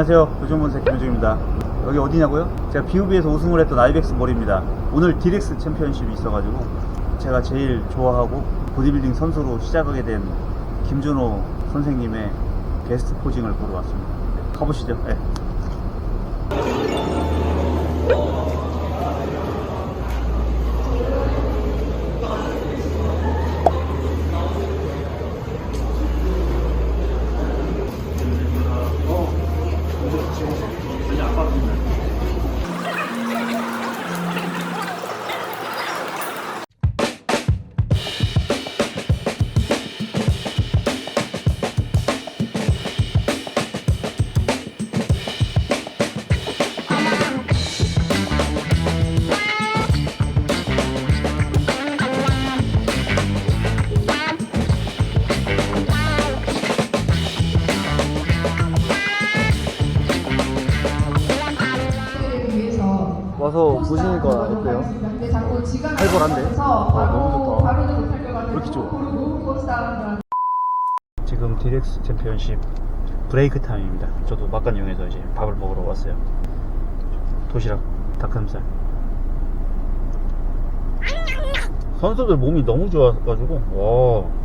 안녕하세요. 고정문색 김우중입니다. 여기 어디냐고요? 제가 비우비에서 우승을 했던 아이벡스 몰입니다. 오늘 디렉스 챔피언십이 있어가지고 제가 제일 좋아하고 보디빌딩 선수로 시작하게 된 김준호 선생님의 게스트 포징을 보러 왔습니다. 가보시죠. 네. 보시니까 어때요? 활발한데? 아, 너무 좋다. 왜 이렇게 좋아? 지금 디렉스 챔피언십 브레이크 타임입니다. 저도 막간 이용해서 이제 밥을 먹으러 왔어요. 도시락, 닭가슴살. 선수들 몸이 너무 좋아가지고 와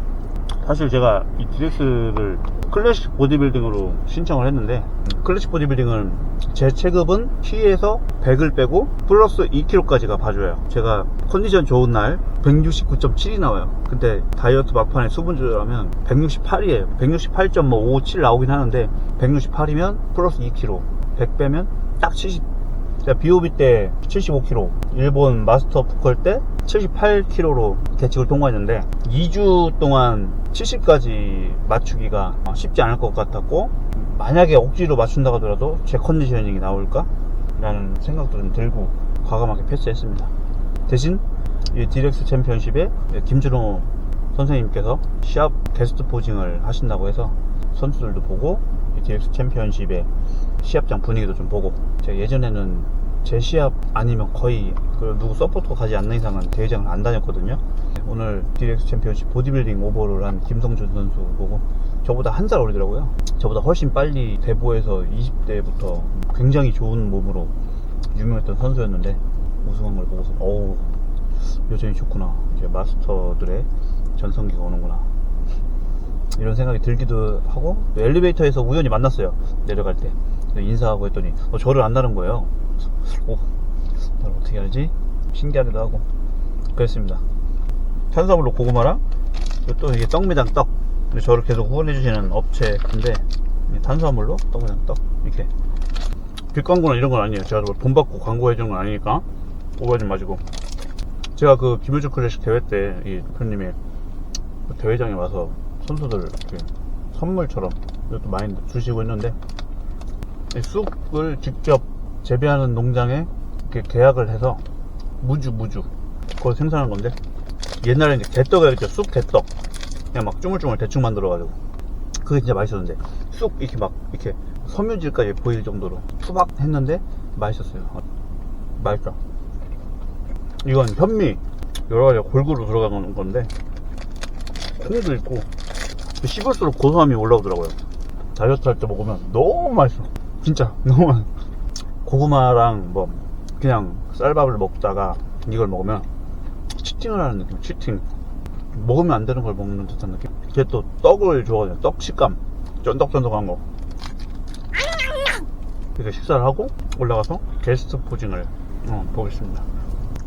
사실 제가 이 디렉스를 클래식 보디빌딩으로 신청을 했는데 클래식 보디빌딩은 제 체급은 키에서 100을 빼고 플러스 2kg까지가 봐줘요. 제가 컨디션 좋은 날 169.7이 나와요. 근데 다이어트 막판에 수분 조절하면 168이에요. 168.57 나오긴 하는데 168이면 플러스 2kg 100 빼면 딱 70 제가 BOB 때 75kg, 일본 마스터 푸컬 때 78kg로 계측을 통과했는데 2주 동안 70까지 맞추기가 쉽지 않을 것 같았고 만약에 억지로 맞춘다 하더라도 제 컨디셔닝이 나올까? 라는 생각도 좀 들고 과감하게 패스했습니다. 대신 이 디렉스 챔피언십에 김준호 선생님께서 시합 게스트 포징을 하신다고 해서 선수들도 보고 이 디렉스 챔피언십의 시합장 분위기도 좀 보고 제가 예전에는 제 시합 아니면 거의 그 누구 서포터 가지 않는 이상은 대회장을 안 다녔거든요. 오늘 디렉스 챔피언십 보디빌딩 오버를 한 김성준 선수 보고 저보다 한 살 어리더라고요. 저보다 훨씬 빨리 대보에서 20대부터 굉장히 좋은 몸으로 유명했던 선수였는데 우승한 걸 보고서 어우 여전히 좋구나. 이제 마스터들의 전성기가 오는구나. 이런 생각이 들기도 하고 또 엘리베이터에서 우연히 만났어요. 내려갈 때 인사하고 했더니 어, 저를 안다는 거예요. 오날 어떻게 알지? 신기하기도 하고. 그랬습니다. 탄수화물로 고구마랑 또 이게 떡미당 떡. 저를 계속 후원해 주시는 업체인데 이 탄수화물로 떡미당 떡. 이렇게. 뒷광고나 이런 건 아니에요. 제가 뭐돈 받고 광고해 주는 건 아니니까. 오버하지 마시고. 제가 그 김효준 클래식 대회 때 이 대표님이 그 대회장에 와서 선수들 이렇게 선물처럼 이것도 많이 주시고 있는데 이 쑥을 직접 재배하는 농장에 이렇게 계약을 해서 무주 무주. 그걸 생산한 건데 옛날에 이제 개떡이 이렇게 쑥 개떡 그냥 막 쭈물쭈물 대충 만들어가지고. 그게 진짜 맛있었는데 쑥 이렇게 막 이렇게 섬유질까지 보일 정도로 수박 했는데 맛있었어요. 어, 맛있다. 이건 현미 여러 가지 골고루 들어가는 건데 콩도 있고 씹을수록 고소함이 올라오더라고요. 다이어트 할 때 먹으면 너무 맛있어 진짜. 너무 고구마랑 뭐 그냥 쌀밥을 먹다가 이걸 먹으면 치팅을 하는 느낌 치팅. 먹으면 안 되는 걸 먹는 듯한 느낌? 걔또 떡을 좋아하거든요 떡 식감. 쫀득쫀득한 거. 그래서 식사를 하고 올라가서 게스트 포징을 어, 보겠습니다.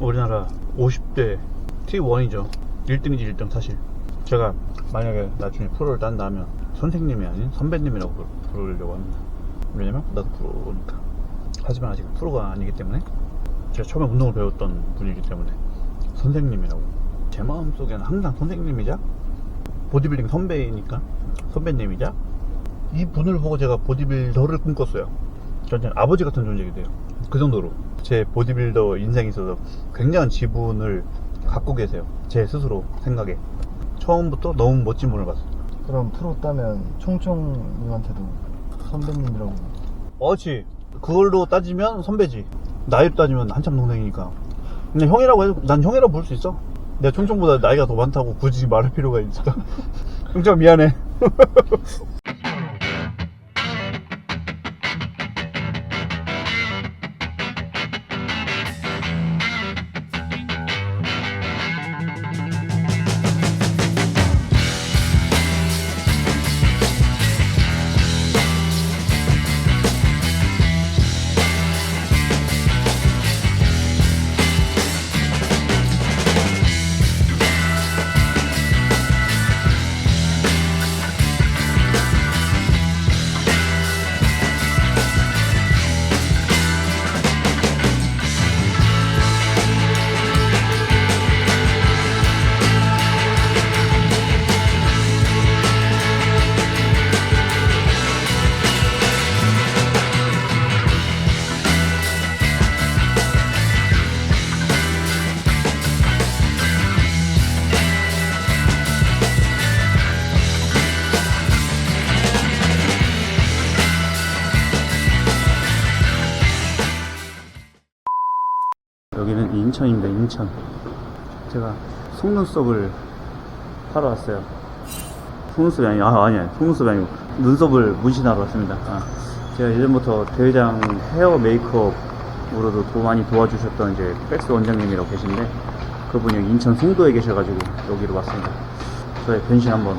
우리나라 50대 T1이죠. 1등이지 1등 사실. 제가 만약에 나중에 프로를 딴다 하면 선생님이 아닌 선배님이라고 부르- 부르려고 합니다 왜냐면 나도 프로니까. 하지만 아직 프로가 아니기 때문에 제가 처음에 운동을 배웠던 분이기 때문에 선생님이라고. 제 마음속에는 항상 선생님이자 보디빌딩 선배이니까 선배님이자 이 분을 보고 제가 보디빌더를 꿈꿨어요. 저한테는 아버지 같은 존재가 돼요. 그 정도로 제 보디빌더 인생에 있어서 굉장한 지분을 갖고 계세요. 제 스스로 생각에. 처음부터 너무 멋진 분을 봤어요. 그럼 프로 따면 총총님한테도 선배님이라고. 어지 그걸로 따지면 선배지. 나이로 따지면 한참 동생이니까. 근데 형이라고 해도 난 형이라고 부를 수 있어. 내가 총총보다 나이가 더 많다고 굳이 말할 필요가 있을까 총총 미안해 여기는 인천입니다, 인천. 제가 속눈썹을 하러 왔어요. 속눈썹이 아니, 아, 아니야. 속눈썹이 아니고, 눈썹을 문신하러 왔습니다. 아, 제가 예전부터 대회장 헤어 메이크업으로도 도 많이 도와주셨던 이제 백스 원장님이라고 계신데, 그분이 인천 송도에 계셔가지고 여기로 왔습니다. 저의 변신 한번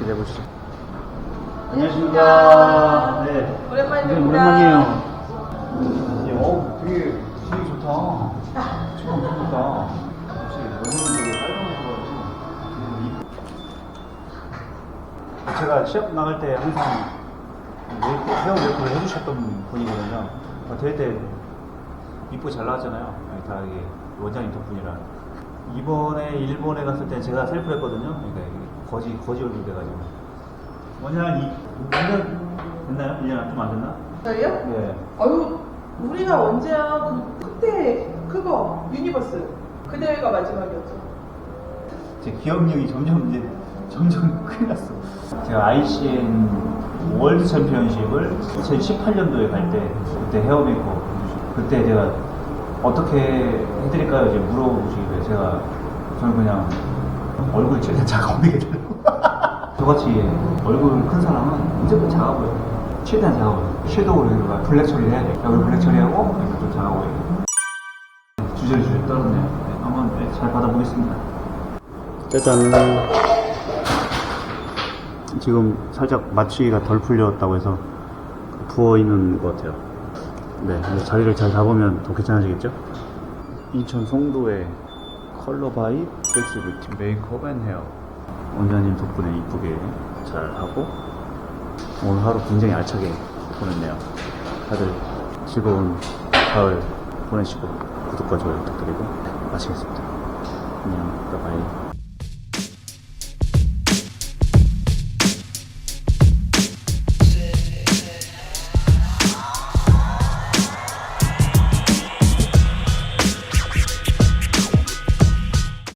기대해 보시죠. 안녕하십니까. 네. 오랜만입니다. 오랜만이에요. 제가 시합 나갈 때 항상 헤어 메이크업을 해주셨던 분이거든요. 어, 대회 때 이쁘게 잘 나왔잖아요. 아니, 다 이게 원장님 덕분이라. 이번에 일본에 갔을 때 제가 셀프를 했거든요. 그러니까 거지, 거지 얼굴 돼가지고. 원장 이, 1년 됐나요? 1년 좀안 됐나? 저희요? 네. 아유, 우리가 언제야? 그, 그때 그거 유니버스 그 대회가 마지막이었죠. 제 기억력이 점점 이제 점점 큰일 났어. 제가 ICN 월드 챔피언십을 2018년도에 갈 때 그때 헤어 메이크업 해주시고 그때 제가 어떻게 해드릴까요? 이제 물어보시길래 제가 저는 그냥 얼굴 최대한 작아 보이게 해달라고. 저같이 얼굴 큰 사람은 무조건 작아 보여. 최대한 작아 보여. 섀도우로 이렇게 블랙 처리해야 돼. 여기 블랙 처리하고 이렇게 좀 작아 보여. 주저주저 떨었네요. 네, 한번 네, 잘 받아보겠습니다. 짜잔. 지금 살짝 마취가 덜 풀렸다고 해서 부어 있는 것 같아요. 네, 자리를 잘 잡으면 더 괜찮아지겠죠? 인천 송도의 컬러 바이 백스 뷰티 메이크업 앤 헤어 원장님 덕분에 이쁘게 잘 하고 오늘 하루 굉장히 알차게 보냈네요. 다들 즐거운 가을 보내시고 구독과 좋아요 부탁드리고 마치겠습니다. 안녕, 바이바이.